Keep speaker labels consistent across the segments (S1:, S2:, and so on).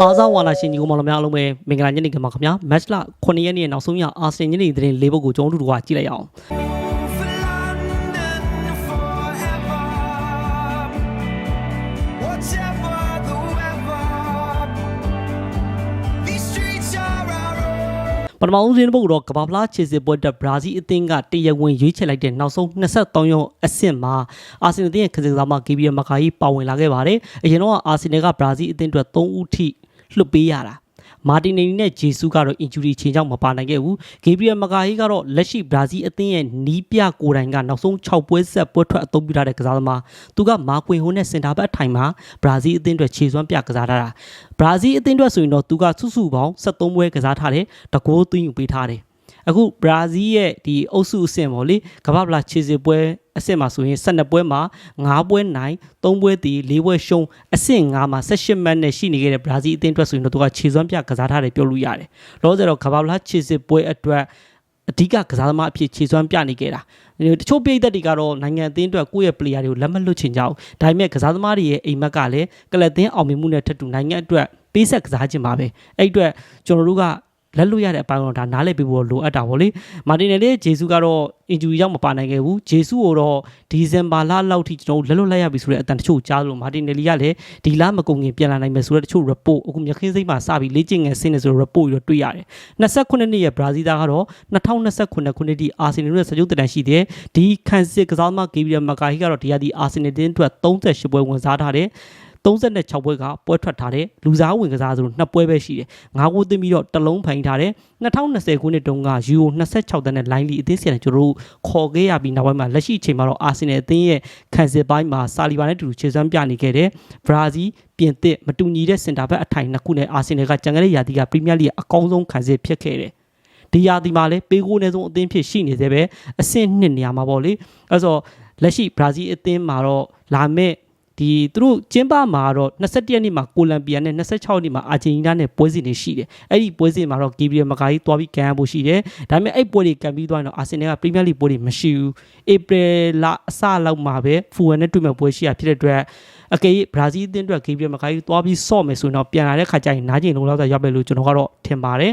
S1: အားစားဝါလာရှင်ညီကောင်မတော်များအားလုံးပဲမင်္ဂလာညနေခင်းပါခင်ဗျာမတ်လ9ရက်နေ့နောက်ဆုံးရအာဆင်ညနေသတင်း၄ပုဒ်ကိုကျွန်တော်တို့ကကြည့်လိုက်အောင်
S2: For London forever. Whatever the weather, these streets are our own.
S1: ပထမဦးဆုံးပုဒ်တော့ကမ္ဘာဖလားခြေစစ်ပွဲတက်ဘရာဇီးအသင်းကတရဝင်ရွေးချယ်လိုက်တဲ့နောက်ဆုံး23ရက်အဆင့်မှာအာဆင်နယ်အသင်းရဲ့ခန်းစားမဂီဘီယမကာကြီးပါဝင်လာခဲ့ပါတယ်အရင်တော့အာဆင်နယ်ကဘရာဇီးအသင်းအတွက်3ဦးထိ လွတ်ပေးရတာမာတင်နီနဲ့ဂျေဆုကတော့ injury ချိန်ကြောင့်မပါနိုင်ခဲ့ဘူးဂေဘရီယယ်မကာဟီကတော့လက်ရှိဘရာဇီးအသင်းရဲ့နီးပြကိုယ်တိုင်ကနောက်ဆုံး6ပွဲဆက်ပွဲထွက်အသုံးပြုထားတဲ့ကစားသမားသူကမာကွင်ဟိုနဲ့စင်တာဘက်အထိုင်မှာဘရာဇီးအသင်းအတွက်ခြေစွမ်းပြကစားထားတာဘရာဇီးအသင်းအတွက်ဆိုရင်တော့သူကစုစုပေါင်း73ပွဲကစားထားတယ်တကိုးသွင်းယူပေးထားတယ် အခုဘရာဇီးရဲ့ဒီအုပ်စုအဆင့်ပေါ့လေကမ္ဘာ့ဗလာခြေစစ်ပွဲအဆင့်မှာဆိုရင်12ပွဲမှာ9ပွဲနိုင်3ပွဲတည်4ပွဲရှုံးအဆင့်9မှာ18မှတ်နဲ့ရှိနေခဲ့တဲ့ဘရာဇီးအသင်းအတွက်ဆိုရင်တော့သူကခြေစွမ်းပြကစားထားတယ်ပြောလို့ရတယ်။လောဆယ်တော့ကမ္ဘာ့ဗလာခြေစစ်ပွဲအတွက်အဓိကကစားသမားအဖြစ်ခြေစွမ်းပြနေခဲ့တာတချို့ပြည်သက်တွေကတော့နိုင်ငံအသင်းအတွက်ကိုယ့်ရဲ့ player တွေကိုလက်မလွတ်ချင်ကြဘူးဒါပေမဲ့ကစားသမားတွေရဲ့အိမ်မက်ကလည်းကလပ်သင်းအောင်မြင်မှုနဲ့ထပ်တူနိုင်ငံအတွက်ပေးဆက်ကစားခြင်းပါပဲအဲ့အတွက်ကျွန်တော်တို့က လက်လွတ်ရတဲ့အပိုင်းတော့ဒါနားလည်ပေးဖို့လိုအပ်တာပေါ့လေမာတင်နယ်လေးဂျေဆုကတော့အင်ဂျူရီရောက်မပါနိုင်ခဲ့ဘူးဂျေဆုကိုတော့ဒီဇင်ဘာလလောက်ထိကျွန်တော်တို့လက်လွတ်လိုက်ရပြီဆိုတဲ့အတန်တချို့ကြားလို့မာတင်နယ်လီကလည်းဒီလမကုန်ခင်ပြန်လာနိုင်မယ်ဆိုတဲ့တချို့ report အခုမြခင်းစိမ့်မှာစပြီးလေ့ကျင့်ငယ်ဆင်းနေဆို report ပြီးတော့တွေ့ရတယ်29နှစ်ရဲ့ဘရာဇီးသားကတော့2029ခုနှစ်ထိအာဆင်နယ်ရဲ့စကြုတ်တန်ရှိတဲ့ဒီခန်စစ်ကစားသမားဂေဘရီယယ်မကာဟီကတော့ဒီဟာဒီအာဆင်နယ်တင်းအတွက်38ပွဲဝင်စားထားတယ် 36ပွဲကပွဲထွက်ထားတယ်လူစားဝင်ကစားဆိုနှစ်ပွဲပဲရှိတယ်ငါးခုသိမ်းပြီးတော့တစ်လုံးဖိုင်ထားတယ်2020ခုနှစ်တုန်းကယူရို26တန်းနဲ့လိုင်းလီအသင်းစီကနေကျွန်တော်တို့ခေါ်ခဲ့ရပြီးနောက်ပိုင်းမှာလက်ရှိအချိန်မှာတော့အာဆင်နယ်အသင်းရဲ့ခံစစ်ပိုင်းမှာဆာလီဘာနဲ့တူတူခြေစွမ်းပြနေခဲ့တယ်ဘရာဇီးပြင်သစ်မတူညီတဲ့စင်တာဘက်အထိုင်နှစ်ခုနဲ့အာဆင်နယ်ကကြံခဲ့တဲ့ရာသီကပရီးမီးယားလိအကောင်းဆုံးခံစစ်ဖြစ်ခဲ့တယ်ဒီရာသီမှာလည်းပေးကိုးနေဆုံးအသင်းဖြစ်ရှိနေသေးပဲအဆင့်နှစ်နေရာမှာပေါ့လေအဲဆိုလက်ရှိဘရာဇီးအသင်းမှာတော့လာမဲ့ ဒီသူတို့ကျင်းပမှာတော့21ရက်နေ့မှာကိုလံဘီယာနဲ့26ရက်နေ့မှာအာဂျင်တီးနားနဲ့ပွဲစဉ်တွေရှိတယ်အဲ့ဒီပွဲစဉ်မှာတော့ဂီဘရီယယ်မကာကြီးတွားပြီးကန်ရဖို့ရှိတယ်ဒါပေမဲ့အဲ့ပွဲတွေကန်ပြီးသွားရင်တော့အာဆင်နယ်ကပရီးမီးယားလိပွဲတွေမရှိဘူးဧပြီလအစလောက်မှာပဲဖူဝယ်နဲ့တွေ့မဲ့ပွဲရှိရဖြစ်တဲ့အတွက်အကေဘရာဇီးအသင်းအတွက်ဂီဘရီယယ်မကာကြီးတွားပြီးဆော့မယ်ဆိုရင်တော့ပြန်လာတဲ့ခါကျရင်နားကျင်လုံးလောက်သာရောက်ပဲလို့ကျွန်တော်ကတော့ထင်ပါတယ်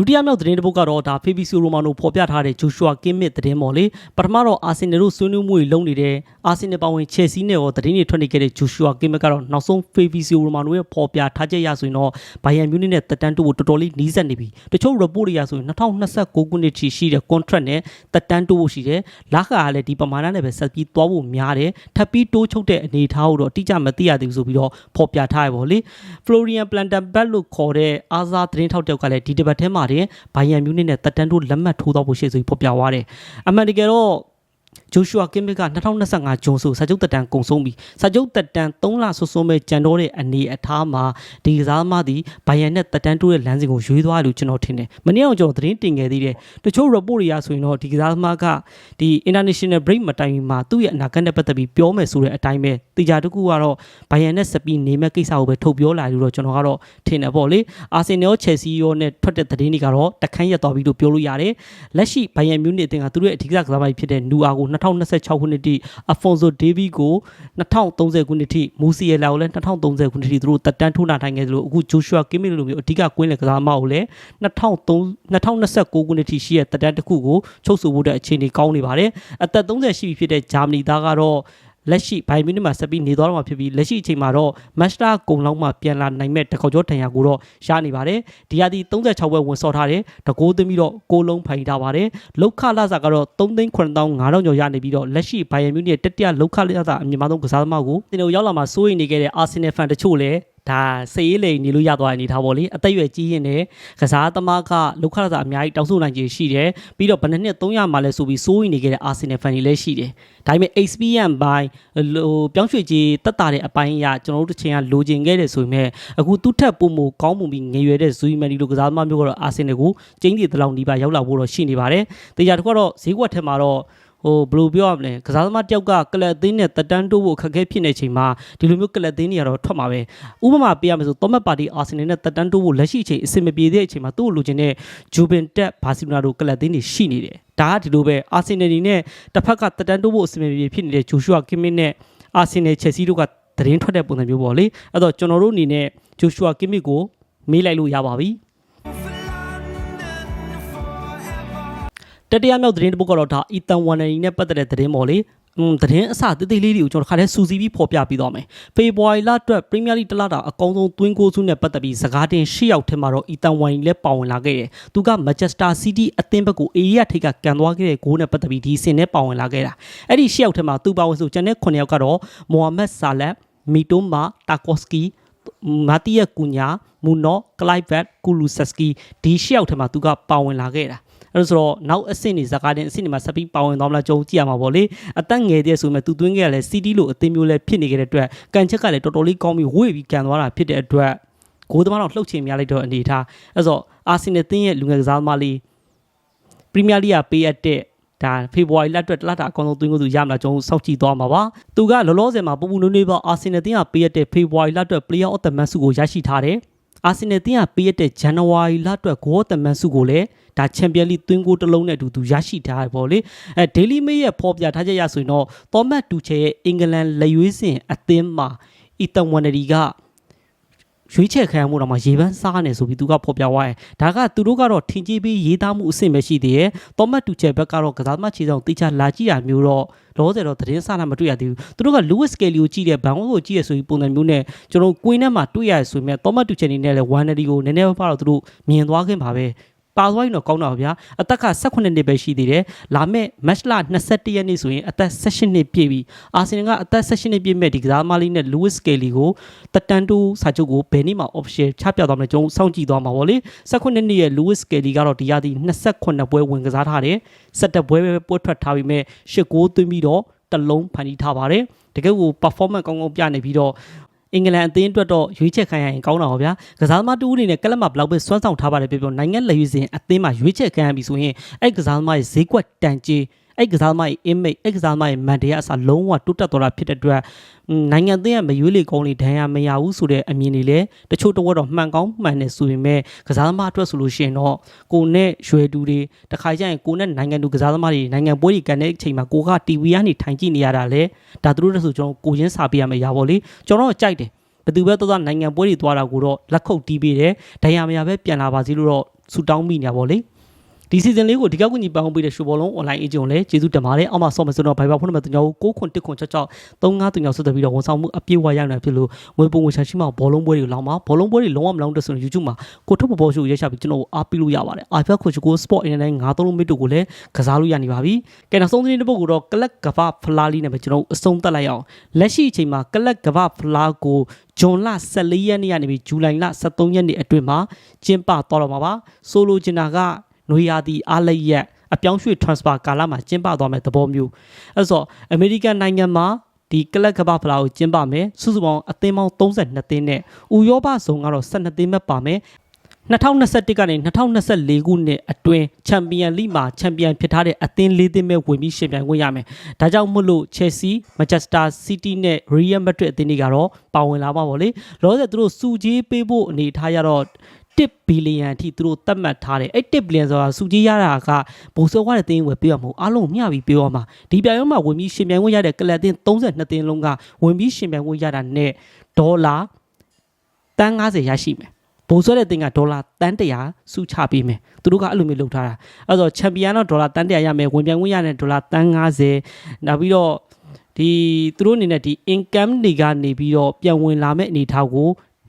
S1: ဒုတိယမြောက်သတင်းတစ်ပုဒ်ကတော့ဒါ Fabrizio Romano ဖော်ပြထားတဲ့ Joshua Kimmich သတင်းပေါ့လေပထမတော့အာဆင်နယ်တို့ဆွေးနွေးမှုတွေလုပ်နေတဲ့အာဆင်နယ်ပါဝင် Chelsea နဲ့ရောသတင်းတွေထွက်နေခဲ့တဲ့ Joshua Kimmich ကတော့နောက်ဆုံး Fabrizio Romano ရဲ့ဖော်ပြထားချက်ရဆိုရင်တော့ Bayern Munich နဲ့တက်တန်းတိုးဖို့တော်တော်လေးနီးစပ်နေပြီတချို့ report တွေရဆိုရင်2029ခုနှစ်ထိရှိတဲ့ contract နဲ့တက်တန်းတိုးဖို့ရှိတယ်လာခါကလည်းဒီပမာဏနဲ့ပဲဆက်ပြီးသွားဖို့များတယ်ထပ်ပြီးတိုးချုပ်တဲ့အနေအထားကိုတော့အတိအကျမသိရသေးဘူးဆိုပြီးတော့ဖော်ပြထားရပါလေ Florian Plettenberg လို့ခေါ်တဲ့အာဇာသတင်းထောက်တယောက်ကလည်းဒီတပတ်ထဲမှာတင်ဘိုင်ယန်မြူးနစ်နဲ့တက်တန်းတို့လက်မှတ်ထိုးတော့ဖို့ရှိဆိုပြီးဖော်ပြသွားတယ်။အမှန်တကယ်တော့ ဂျိုရှူအာကင်မစ်က2025ဂျွန်ဆိုစာချုပ်တက်တန်းကုန်ဆုံးပြီစာချုပ်တက်တန်း3လဆွဆွမဲ့ကြံတော့တဲ့အနေအထားမှာဒီကစားသမားသည်ဘိုင်ယန်နဲ့တက်တန်းတိုးတဲ့လမ်းစဉ်ကိုရွေးသွားတယ်လို့ကျွန်တော်ထင်တယ်မနေ့အောင်ကျွန်တော်သတင်းတင်ခဲ့သေးတယ်တချို့ report တွေရဆိုရင်တော့ဒီကစားသမားကဒီ international break မတိုင်မီမှာသူ့ရဲ့အနာဂတ်နဲ့ပတ်သက်ပြီးပြောမယ်ဆိုတဲ့အတိုင်းပဲတေချာတကူကတော့ဘိုင်ယန်နဲ့စပီနေမဲ့ကိစ္စကိုပဲထုတ်ပြောလာလို့တော့ကျွန်တော်ကတော့ထင်တယ်ပေါ့လေအာဆင်နယ်ချယ်ဆီရောနဲ့ထွက်တဲ့သတင်းတွေကတော့တခန်းရက်သွားပြီလို့ပြောလို့ရတယ်လက်ရှိဘိုင်ယန်မြူးနစ်အသင်းကသူတို့ရဲ့အဓိကကစားသမားဖြစ်တဲ့နူအာကို2026ခုနှစ်ထိအဖွန်ဆိုဒေးဗီကို2030ခုနှစ်ထိမူစီယလာကိုလည်း2030ခုနှစ်ထိသူတို့တက်တန်းထိုးလာနိုင်ခဲ့သလိုအခုဂျိုရှွာကင်းမီလိုမျိုးအဓိကကွင်းလေကစားသမားကိုလည်း2003 2029ခုနှစ်ထိရှိတဲ့တက်တန်းတစ်ခုကိုချုပ်ဆိုဖို့တဲ့အခြေအနေကောင်းနေပါတယ်အသက်30ရှိပြီဖြစ်တဲ့ဂျာမနီသားကတော့ လက်ရှိဘိုင်မီနစ်မှာဆက်ပြီးနေသွားတော့မှာဖြစ်ပြီးလက်ရှိအချိန်မှာတော့မတ်စတာကုံလောက်မှပြန်လာနိုင်မဲ့တခေါကျော်တန်ရာကိုတော့ရနေပါတယ်ဒီဟာဒီ36ဘွဲဝင်စော်ထားတယ်တကိုးသိမ်းပြီးတော့ကိုလုံးဖိုင်ထားပါတယ်လောက်ခလာစာကတော့3သိန်း9500ကျော်ရနေပြီးတော့လက်ရှိဘိုင်ယန်မြူးနစ်တတိယလောက်ခလာစာအမြင့်မားဆုံးကစားသမားကိုတင်တို့ရောက်လာမှာစိုးရိမ်နေခဲ့တဲ့အာဆင်နယ်ဖန်တချို့လည်း ဒါစေးရေးလိန်နေလို့ရသွားတဲ့အနေထားပေါ့လေအသက်အရွယ်ကြီးရင်လည်းကစားသမားကလောက်ခလာစာအများကြီးတောင်းဆိုနိုင်ခြေရှိတယ်ပြီးတော့ဘယ်နှစ်နှစ်300မှာလဲဆိုပြီးစိုးရိမ်နေခဲ့တဲ့အာဆင်နယ်ဖန်တွေလည်းရှိတယ်ဒါပေမဲ့ experience ဘိုင်းဟိုပြောင်းရွှေ့ကြီးတက်တာတဲ့အပိုင်းအရကျွန်တော်တို့တစ်ချိန်ကလိုချင်ခဲ့တယ်ဆိုပေမဲ့အခုသူ့ထက်ပုံမကောင်းမှုပြီးငယ်ရွယ်တဲ့ဇူယီမန်ဒီလိုကစားသမားမျိုးကတော့အာဆင်နယ်ကိုကျင်းတည်တလောက်နီးပါရောက်လာဖို့တော့ရှိနေပါတယ်တေချာတစ်ခုကတော့ဈေးကွက်ထက်မှာတော့ ဟိုဘယ်လိုပြောရမလဲကစားသမားတယောက်ကကလပ်သင်းနဲ့တက်တန်းတိုးဖို့အခက်အခဲဖြစ်နေချိန်မှာဒီလိုမျိုးကလပ်သင်းတွေကတော့ထွက်မှာပဲဥပမာပေးရမယ်ဆိုသောမတ်ပါတီအာဆင်နယ်နဲ့တက်တန်းတိုးဖို့လက်ရှိအချိန်အဆင်မပြေတဲ့အချိန်မှာသူ့ကိုလိုချင်တဲ့ဂျူဘင်တက်ဘာစီလိုနာတို့ကလပ်သင်းတွေရှိနေတယ်ဒါကဒီလိုပဲအာဆင်နယ်ဒီနဲ့တစ်ဖက်ကတက်တန်းတိုးဖို့အဆင်မပြေဖြစ်နေတဲ့ဂျိုရှူအာကင်မစ်နဲ့အာဆင်နယ်ချက်စီတို့ကသတင်းထွက်တဲ့ပုံစံမျိုးပေါ့လေအဲ့တော့ကျွန်တော်တို့အနေနဲ့ဂျိုရှူအာကင်မစ်ကိုမေးလိုက်လို့ရပါပြီ တတိယမြောက်သတင်းတစ်ပုဒ်ကတော့ဒါအီတန်ဝမ်နရီနဲ့ပတ်သက်တဲ့သတင်းပေါ့လေอืมသတင်းအစတိတ်တိတ်လေးတွေကိုကျွန်တော်တစ်ခါတည်းစူစီပြီးဖော်ပြပြီးသွားမယ်ဖေဖော်ဝါရီလအတွက်ပရီးမီးယားလိတစ်လတာအကောင်းဆုံးသွင်းကိုစုနဲ့ပတ်သက်ပြီးစကားတင်၈ယောက်ထဲမှာတော့အီတန်ဝမ်နရီလည်းပါဝင်လာခဲ့တယ်သူကမန်ချက်စတာစီးတီးအသင်းဘက်ကိုအေရီယာထိပ်ကကန်သွားခဲ့တဲ့ဂိုးနဲ့ပတ်သက်ပြီးဒီစင်နဲ့ပါဝင်လာခဲ့တာအဲ့ဒီ၈ယောက်ထဲမှာသူပါဝင်ဆိုကျန်တဲ့9ယောက်ကတော့မိုဟာမက်ဆာလက်မီတိုမာတာကော့စကီမာတီယကူညာမူနောကလိုက်ဗက်ကူလူဆက်စကီဒီရှေ့ယောက်ထဲမှာသူကပါဝင်လာခဲ့တာ အဲ့ဒါဆိုတော့နောက်အဆင့်နေဇကာတင်အဆင့်နေမှာဆက်ပြီးပါဝင်သွားမလားကြုံကြည့်ရမှာပေါ့လေအသက်ငယ်တဲ့ဆိုမဲ့သူသွင်းခဲ့ရလဲစီတီလိုအသင်းမျိုးလဲဖြစ်နေခဲ့တဲ့အတွက်ကန်ချက်ကလည်းတော်တော်လေးကောင်းပြီးဝေ့ပြီးကန်သွားတာဖြစ်တဲ့အတွက်ဂိုးသမားတော့လှုပ်ချင်များလိုက်တော့အနေထားအဲ့ဆိုအာဆင်နယ်တင်းရဲ့လူငယ်ကစားသမားလေးပရီးမီးယားလိဂ်ကပေးရတဲ့ဒါဖေဖော်ဝါရီလအတွက်တလတာအကောင်းဆုံးသွင်းကိုသူရမလားကျွန်တော်စောင့်ကြည့်သွားမှာပါသူကလောလောဆယ်မှာပူပူနွေးနွေးပါအာဆင်နယ်တင်းကပေးရတဲ့ဖေဖော်ဝါရီလအတွက် Player of the Match ဆုကိုရရှိထားတယ် အာဆင်နယ်တင်းကပေးရတဲ့ဇန်နဝါရီလအတွက် Goal of the Match ဆုကိုလည်းဒါချန်ပီယံလိသွင်းကိုတစ်လုံးနဲ့အတူသူရရှိထားတယ်ပေါ့လေအဲ Daily Mail ရဲ့ဖော်ပြထားချက်ရဆိုရင်တော့သောမတ်တူချေရဲ့အင်္ဂလန်လက်ရွေးစင်အသင်းမှာအီတန်ဝမ်နရီက ရွေးချယ်ခံရမှုတော့မှရေပန်းစားနေဆိုပြီးသူကဖော်ပြသွားတယ်။ဒါကသူတို့ကတော့ထင်ကြီးပြီးရေးသားမှုအဆင့်ပဲရှိသေးရဲ့။သောမတ်တူချယ်ဘက်ကတော့ကစားသမားခြေဆောင်တေချာလာကြည့်ရမျိုးတော့လောဆယ်တော့သတင်းစာနဲ့မတွေ့ရသေးဘူး။သူတို့က Lewis Kelly ကိုကြည့်တဲ့ဘန်ဝိုကိုကြည့်ရဆိုပြီးပုံစံမျိုးနဲ့ကျွန်တော်ကွင်းထဲမှာတွေ့ရဆိုရင်သောမတ်တူချယ်နေနဲ့လည်း1 nary ကိုနည်းနည်းပါးတော့သူတို့မြင်သွားခင်ပါပဲ။ ပါသွားရင်တော့ကောင်းတာပါဗျာအသက်က18နှစ်ပဲရှိသေးတယ်လာမယ့် match လ21ရက်နေ့ဆိုရင်အသက်16နှစ်ပြည့်ပြီအာဆင်နယ်ကအသက်16နှစ်ပြည့်မဲ့ဒီကစားသမားလေးနဲ့ Lewis Kelly ကိုတက်တန်တူစာချုပ်ကိုဘယ်နေ့မှ official ချပြသွားမလဲကျွန်တော်စောင့်ကြည့်သွားမှာပေါ့လေ18နှစ်ရဲ့ Lewis Kelly ကတော့ဒီရသည်28ပွဲဝင်ကစားထားတယ်17ပွဲပဲပွဲထွက်ထားပြီးမဲ့10ဂိုးသွင်းပြီးတော့တစ်လုံးဖန်တီးထားပါတယ်တကယ်ကို performance ကောင်းကောင်းပြနေပြီးတော့ အင်္ဂလန်အသင်းအတွက်တော့ရွေးချယ်ခံရရင်ကောင်းတာပါဗျာကစားသမားတူဦးအနေနဲ့ကလပ်မှာဘယ်လောက်ပဲစွမ်းဆောင်ထားပါတယ်ပြောပြောနိုင်ငံလက်ရွေးစင်အသင်းမှာရွေးချယ်ခံရပြီဆိုရင်အဲ့ကစားသမားရဲ့ဈေးကွက်တန်ကြေး အဲ့ကစားသမားရဲ့ image အဲ့ကစားသမားရဲ့မန်တရားအစားလုံးဝတိုးတက်သွားတာဖြစ်တဲ့အတွက်နိုင်ငံအသင်းကမရွေးလေကောင်းလေဒဏ်ရာမရဘူးဆိုတဲ့အမြင်တွေလည်းတချို့တော့တော့မှန်ကောင်းမှန်တယ်ဆိုပေမဲ့ကစားသမားအတွက်ဆိုလို့ရှိရင်တော့ကိုနဲ့ရွယ်တူတွေတခါကျရင်ကိုနဲ့နိုင်ငံသူကစားသမားတွေနိုင်ငံပွဲတွေကန်တဲ့အချိန်မှာကိုက TV ကနေထိုင်ကြည့်နေရတာလေဒါသူတို့လည်းဆိုကျွန်တော်ကိုရင်းစာပေးရမယ်ရပါလေကျွန်တော်တော့ကြိုက်တယ်ဘယ်သူပဲသွားသွားနိုင်ငံပွဲတွေသွားတာကိုတော့လက်ခုပ်တီးပေးတယ်ဒဏ်ရာမရပဲပြန်လာပါစေလို့တော့ဆူတောင်းမိနေတာပေါ့လေ ဒီ season လေးကိုဒီကောက်ကူညီပန်းပေးတဲ့ရှူဘောလုံး online agent ကိုလည်းကျေးဇူးတင်ပါတယ်အောက်မှာဆော့မယ်ဆိုတော့ Viber ဖုန်းနံပါတ်3ညော6ခွန်1ခွန်6 6 35 3ညောဆက်သွယ်ပြီးတော့ဝန်ဆောင်မှုအပြည့်အဝရနိုင်ဖြစ်လို့ငွေပုံငွေချရှိမှဘောလုံးပွဲတွေလောင်းပါဘောလုံးပွဲတွေလုံးဝမလောင်းတဲ့ဆိုရင် YouTube မှာကိုထုတ်ပေါ်ပေါ်ရှုရက်ချပြီးကျွန်တော်အားပေးလို့ရပါတယ် iPad ကိုချိုကို Sport Internet 9သုံးလုံးမိတို့ကိုလည်းကစားလို့ရနေပါပြီကဲနောက်ဆုံးသတင်းတစ်ပုဒ်ကိုတော့ကလပ်ကဘာဖလားလေးနဲ့ပဲကျွန်တော်အဆုံးသတ်လိုက်အောင်လက်ရှိအချိန်မှာကလပ်ကဘာဖလားကိုဂျွန်လ14ရက်နေ့ကနေပြီးဇူလိုင်လ23ရက်နေ့အတွင်းမှာကျင်းပသွားတော့မှာပါဆိုလိုချင်တာက နွေရာသီအားလရက်အပြောင်းရွှေ့ transfer ကာလမှာကျင်းပသွားမယ်သဘောမျိုးအဲ့ဆိုအမေရိကန်နိုင်ငံမှာဒီကလပ်ကဘာဖလားကိုကျင်းပမယ်စုစုပေါင်းအသင်းပေါင်း32သင်းနဲ့ဥရောပဆောင်ကတော့12သင်းပဲပါမယ်2021ကနေ2024ခုနှစ်အတွင်းချန်ပီယံလိမှာချန်ပီယံဖြစ်ထားတဲ့အသင်း၄သင်းပဲဝင်ပြီးရှင်ပြိုင်ခွင့်ရမယ်။ဒါကြောင့်မို့လို့ Chelsea, Manchester City နဲ့ Real Madrid အသင်းတွေကတော့ပါဝင်လာမှာပေါ့လေ။လောဆယ်သူတို့စုကြီးပေးဖို့အနေထားရတော့ 1ဘီလီယံအထိသူတို့သတ်မှတ်ထားတယ်အဲ့1ဘီလီယံဆိုတာစုကြီးရတာကဘိုးစောရတဲ့တင်းဝယ်ပေးရမဟုတ်အားလုံးမျှပြီးပေးရမှာဒီပြိုင်ပွဲမှာဝင်ပြီးရှင်ပြိုင်ခွင့်ရတဲ့ကလပ်တင်း32တင်းလုံးကဝင်ပြီးရှင်ပြိုင်ခွင့်ရတာနဲ့ဒေါ်လာတန်း90ရရှိမယ်ဘိုးစောတဲ့တင်းကဒေါ်လာတန်း100စုချပေးမယ်သူတို့ကအဲ့လိုမျိုးလုပ်ထားတာအဲ့တော့ချန်ပီယံတော့ဒေါ်လာတန်း100ရမယ်ဝင်ပြိုင်ခွင့်ရတဲ့ဒေါ်လာတန်း90နောက်ပြီးတော့ဒီသူတို့အနေနဲ့ဒီ income တွေကနေပြီးတော့ပြန်ဝင်လာမဲ့အနေထားကို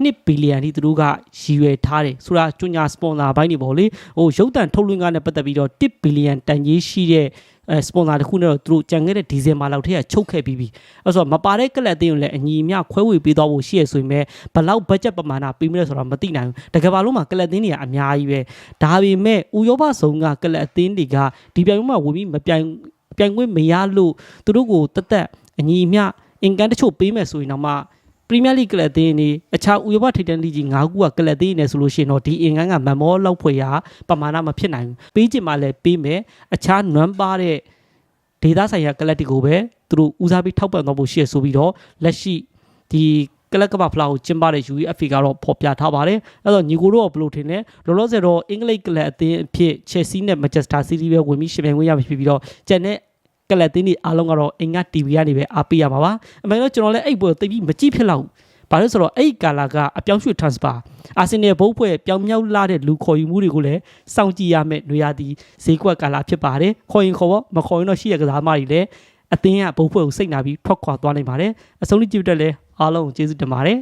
S1: 1ဘီလီယံထိသူတို့ကရည်ရွယ်ထားတယ်ဆိုတာကျွညာစပွန်ဆာဘိုင်းတွေပေါ့လေဟိုရုပ်တံထုတ်လွှင့်ကနဲ့ပတ်သက်ပြီးတော့1ဘီလီယံတန်ကြီးရှိတဲ့အဲစပွန်ဆာတစ်ခုနဲ့တော့သူတို့ကြံခဲ့တဲ့ဒီဇင်ဘာလောက်ထက်ကချုပ်ခဲ့ပြီးပြီအဲ့ဆိုတော့မပါတဲ့ကလပ်တင်းကိုလည်းအညီအမျှခွဲဝေပေးသွားဖို့ရှိရဆိုရင်ပဲဘလောက်ဘတ်ဂျက်ပမာဏပေးမလဲဆိုတော့မသိနိုင်ဘူးတကယ်ပါလို့မှကလပ်တင်းတွေကအများကြီးပဲဒါပေမဲ့ဥရောပဆောင်ကကလပ်တင်းတွေကဒီပြိုင်ပွဲမှာဝင်ပြီးမပြိုင်ပြိုင်ခွင့်မရလို့သူတို့ကိုတက်တက်အညီအမျှအင်ကန်တချို့ပေးမယ်ဆိုရင်တော့မှပ ရီးမီးယားလိဂ်ကလပ်အသင်းတွေအခြားဥရောပထိပ်တန်းလိဂ်ကြီး၅ခုကကလပ်အသင်းတွေနဲ့ဆိုလို့ရှိရင်တော့ဒီအင်ကန်းကမန်မောလောက်ဖွယ်ရာပမာဏမဖြစ်နိုင်ဘူးပေးချင်မှလည်းပေးမယ်အခြားနွမ်းပါတဲ့ဒေတာဆိုင်ရာကလပ်တွေကိုပဲသူတို့ဦးစားပေးထောက်ပံ့သွားဖို့ရှိရဆိုပြီးတော့လက်ရှိဒီကလပ်ကမ္ဘာဖလားကိုကျင်းပတဲ့ UEFA ကတော့ဖော်ပြထားပါတယ်အဲ့တော့ညီကိုတို့ကဘယ်လိုထင်လဲလောလောဆယ်တော့အင်္ဂလိပ်ကလပ်အသင်းအဖြစ် Chelsea နဲ့ Manchester City ပဲဝင်ပြီးရှင်ပြိုင်ခွင့်ရမှာဖြစ်ပြီးတော့ကျန်တဲ့ ကကလပ်တင်းဒီအားလုံးကတော့အင်္ဂါ TV ကနေပဲအားပေးရမှာပါအမှန်တော့ကျွန်တော်လည်းအဲ့ပွဲတိတ်ပြီးမကြည့်ဖြစ်တော့ဘာလို့ဆိုတော့အဲ့ကာလာကအပြောင်းရွှေ့ transfer အာဆင်နယ်ဘုတ်ဖွဲ့ပြောင်းမြောက်လာတဲ့လူခေါ်ယူမှုတွေကိုလည်းစောင့်ကြည့်ရမယ်နေရာဒီဈေးကွက်ကာလာဖြစ်ပါတယ်ခေါ်ရင်ခေါ်ပေါ့မခေါ်ရင်တော့ရှိရကစားမတွေလည်းအသင်းကဘုတ်ဖွဲ့ကိုစိတ်နာပြီးထွက်ခွာသွားနိုင်ပါတယ်အဆုံးထိကြည့်တဲ့လည်းအားလုံးကိုကျေးဇူးတင်ပါတယ်